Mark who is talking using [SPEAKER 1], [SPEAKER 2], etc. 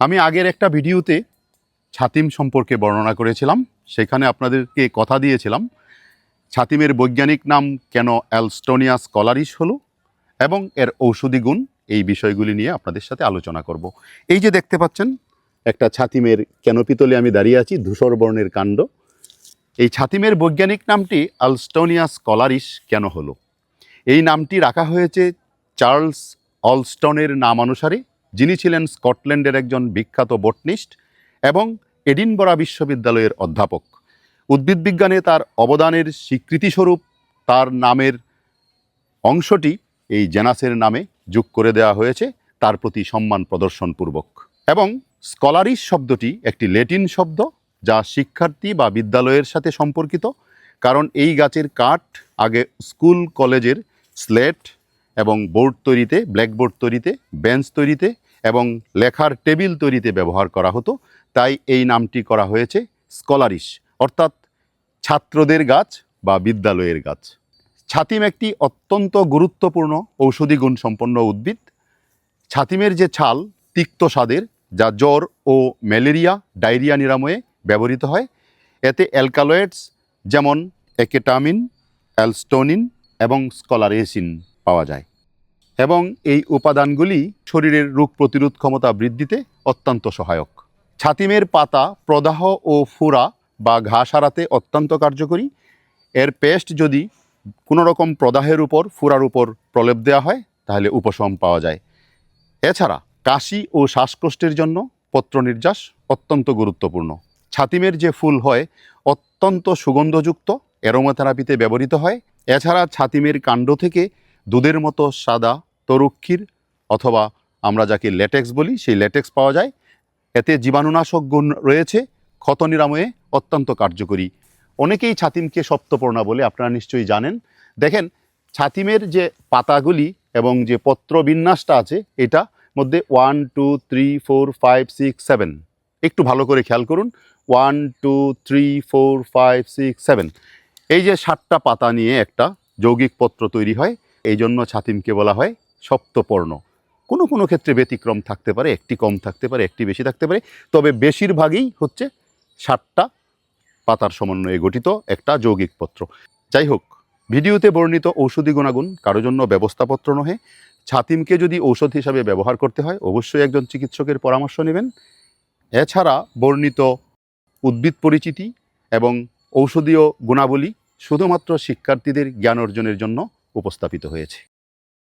[SPEAKER 1] আমি আগের একটা ভিডিওতে ছাতিম সম্পর্কে বর্ণনা করেছিলাম, সেখানে আপনাদেরকে কথা দিয়েছিলাম, ছাতিমের বৈজ্ঞানিক নাম কেন অ্যালস্টোনিয়া স্কলারিস হলো এবং এর ঔষধি গুণ এই বিষয়গুলি নিয়ে আপনাদের সাথে আলোচনা করব। এই যে দেখতে পাচ্ছেন, একটা ছাতিমের ক্যানোপিতলে আমি দাঁড়িয়ে আছি, ধূসর বর্ণের কাণ্ড। এই ছাতিমের বৈজ্ঞানিক নামটি আলস্টোনিয়া স্কলারিস কেন হলো? এই নামটি রাখা হয়েছে চার্লস অলস্টনের নামানুসারে যিনি ছিলেন স্কটল্যান্ডের একজন বিখ্যাত বটনিস্ট এবং এডিনবরা বিশ্ববিদ্যালয়ের অধ্যাপক। উদ্ভিদবিজ্ঞানে তার অবদানের স্বীকৃতিস্বরূপ তার নামের অংশটি এই জেনাসের নামে যোগ করে দেওয়া হয়েছে, তার প্রতি সম্মান প্রদর্শনপূর্বক। এবং স্কলারিস শব্দটি একটি ল্যাটিন শব্দ যা শিক্ষার্থী বা বিদ্যালয়ের সাথে সম্পর্কিত, কারণ এই গাছের কাঠ আগে স্কুল, কলেজের স্লেট এবং বোর্ড তৈরিতে, ব্ল্যাকবোর্ড তৈরিতে, বেঞ্চ তৈরিতে এবং লেখার টেবিল তৈরিতে ব্যবহার করা হতো। তাই এই নামটি করা হয়েছে স্কলারিস অর্থাৎ ছাত্রদের গাছ বা বিদ্যালয়ের গাছ। ছাতিম একটি অত্যন্ত গুরুত্বপূর্ণ ঔষধি গুণ সম্পন্ন উদ্ভিদ। ছাতিমের যে ছাল তিক্ত স্বাদের, যা জ্বর ও ম্যালেরিয়া, ডায়রিয়া নিরাময়ে ব্যবহৃত হয়। এতে অ্যালকালয়েডস যেমন একেটামিন, অ্যালস্টোনিন এবং স্কলারেসিন পাওয়া যায়। এবং এই উপাদানগুলি শরীরের রোগ প্রতিরোধ ক্ষমতা বৃদ্ধিতে অত্যন্ত সহায়ক। ছাতিমের পাতা, প্রদাহ ও ফুরা বা ঘা সারাতে অত্যন্ত কার্যকরী। এর পেস্ট যদি কোনো রকম প্রদাহের উপর, ফুরার উপর প্রলেপ দেওয়া হয়, তাহলে উপশম পাওয়া যায়। এছাড়া কাশি ও শ্বাসকষ্টের জন্য পত্র নির্যাস অত্যন্ত গুরুত্বপূর্ণ। ছাতিমের যে ফুল হয়, অত্যন্ত সুগন্ধযুক্ত অ্যারোমাথেরাপিতে ব্যবহৃত হয়। এছাড়া ছাতিমের কাণ্ড থেকে দুধের মতো সাদা তরুক্ষীর অথবা আমরা যাকে ল্যাটেক্স বলি, সেই ল্যাটেক্স পাওয়া যায়। এতে জীবাণুনাশক গুণ রয়েছে। ক্ষত নিরাময়ে অত্যন্ত কার্যকরী। অনেকেই ছাতিমকে সপ্তপর্ণা বলে আপনারা নিশ্চয়ই জানেন। দেখেন, ছাতিমের যে পাতাগুলি এবং যে পত্র বিন্যাসটা আছে, এটা মধ্যে one two three four five six seven একটু ভালো করে খেয়াল করুন। One two three four five six seven এই যে সাতটা পাতা নিয়ে একটা যৌগিক পত্র তৈরি হয়, এই জন্য ছাতিমকে বলা হয়। সপ্তপর্ণ। কোনো কোনো ক্ষেত্রে ব্যতিক্রম থাকতে পারে, একটি কম থাকতে পারে, একটি বেশি থাকতে পারে। তবে বেশিরভাগই হচ্ছে সাতটা পাতার সমন্বয়ে গঠিত একটা যৌগিক পত্র। যাই হোক, ভিডিওতে বর্ণিত ঔষধি গুণাগুণ কারও জন্য ব্যবস্থাপত্র নহে। ছাতিমকে যদি ঔষধ হিসাবে ব্যবহার করতে হয়, অবশ্যই একজন চিকিৎসকের পরামর্শ নেবেন। এছাড়া বর্ণিত উদ্ভিদ পরিচিতি এবং ঔষধীয় গুণাবলী শুধুমাত্র শিক্ষার্থীদের জ্ঞান অর্জনের জন্য উপস্থাপিত হয়েছে।